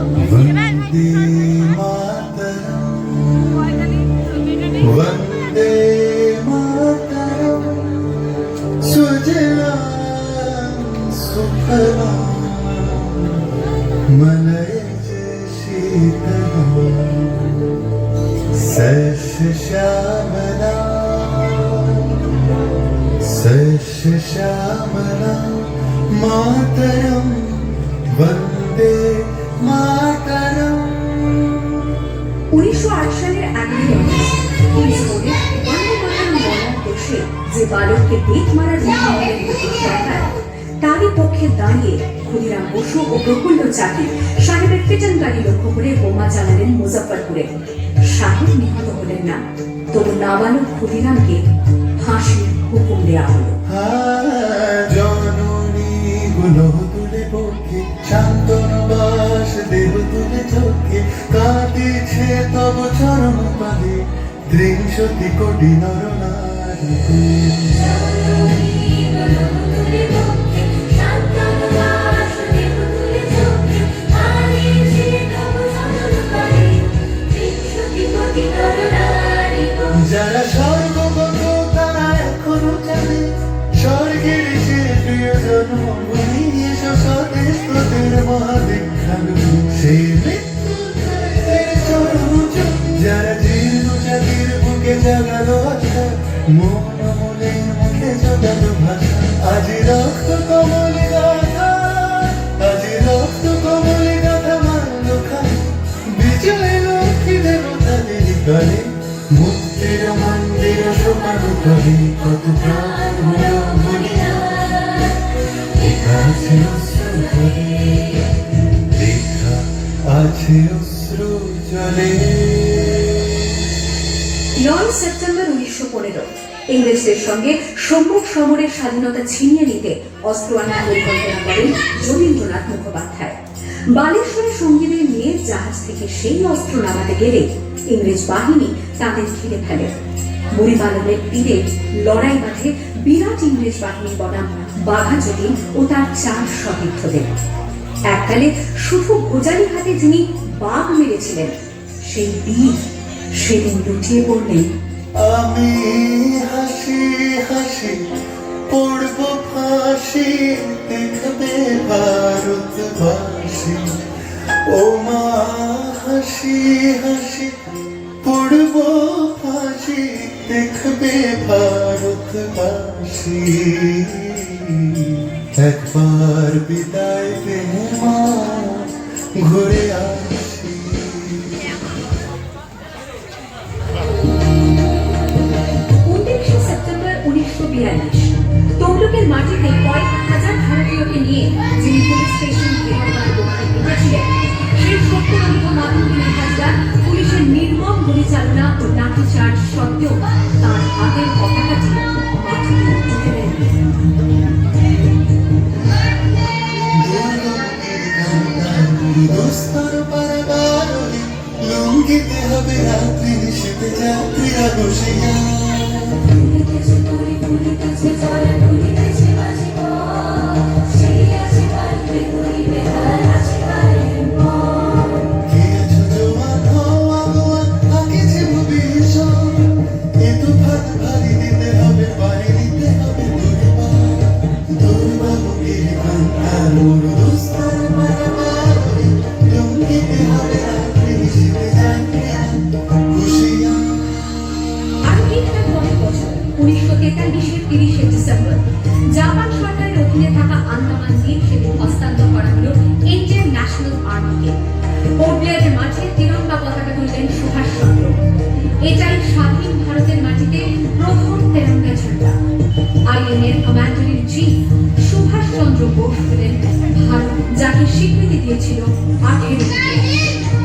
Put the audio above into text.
वन्दे मातरम् वन्दे मातरम् सुजलां सुफलां मनयज शीतलां सस्यश्यामला सस्यश्यामला मातरं वन्दे मातरम् উনিশশো যে বালককে বেত মারার তারই পক্ষে দাঁড়িয়ে ক্ষুদিরাম বসু ও প্রফুল্ল চাকি সাহেবের ফিটন গাড়ি লক্ষ্য করে বোমা চালালেন মুজফ্ফরপুরে। সাহেব নিহত হলেন না। তবু নাবালক ক্ষুদিরামকে ফাঁসির হুকুম দেওয়া হলো। গুলো কোটি নরনারী যারা স্বর্গগত তারা এখনও জানে, স্বর্গের যে প্রিয় জন্মভূমি এসো স্বদেশ তোদের মহাদীক্ষানু সেই জাগালো আশা মন মনের মুখে জোগালো ভাষা। আজ রক্ত আজ রক্ত গাথা খাই বিজয় লক্ষ্মী দেবতাদের গলে মুক্তির মন্দির সমান করি কত আছে অশ্রু জলে। নয় সেপ্টেম্বর উনিশশো পনেরো। ইংরেজদের সঙ্গে সম্মুখ সমরের স্বাধীনতা ছিনিয়ে নিতে অস্ত্র আনার পরিকল্পনা করেন রবীন্দ্রনাথ মুখোপাধ্যায়। বালেশ্বরে সঙ্গীদের নিয়ে জাহাজ থেকে সেই অস্ত্র নামাতে গেলে ইংরেজ বাহিনী তাদের ঘিরে ফেলে। বুড়িপালনের তীরে লড়াই বাঁধে বিরাট ইংরেজ বাহিনী বনাম বাঘা যতীন ও তার চার সতীর্থদের। এককালে শুধু গোজালি হাতে যিনি বাঘ মেরেছিলেন, সেই বীর সেদিন লুটিয়ে পড়লেন আমি হাসি হাসি পড়ব ফাঁসি, দেখবে ভারতবাসী। ও মা, হাসি হাসি পড়ব ফাঁসি, দেখবে ভারতবাসী। একবার বিদায় দে মা, ঘুরে বিয়াল্লিশ তমলুকের মাটিতে কয়েক হাজার ভারতীয়কে নিয়ে যিনি পুলিশ স্টেশন ঘেরাওবার সেই সত্তরন্ত মাতঙ্গিনী হাজরা পুলিশের নির্মম গুলিচালনা ও লাঠিচার্জ সত্ত্বেও তার হাতের পতাকাটি দোস্তর পারাবারে লুঙ্গিতে হবে রাত্রি নিষেধে যাত্রীরা বসিয়া Gracias. যাকে স্বীকৃতি দিয়েছিল। আঠেরো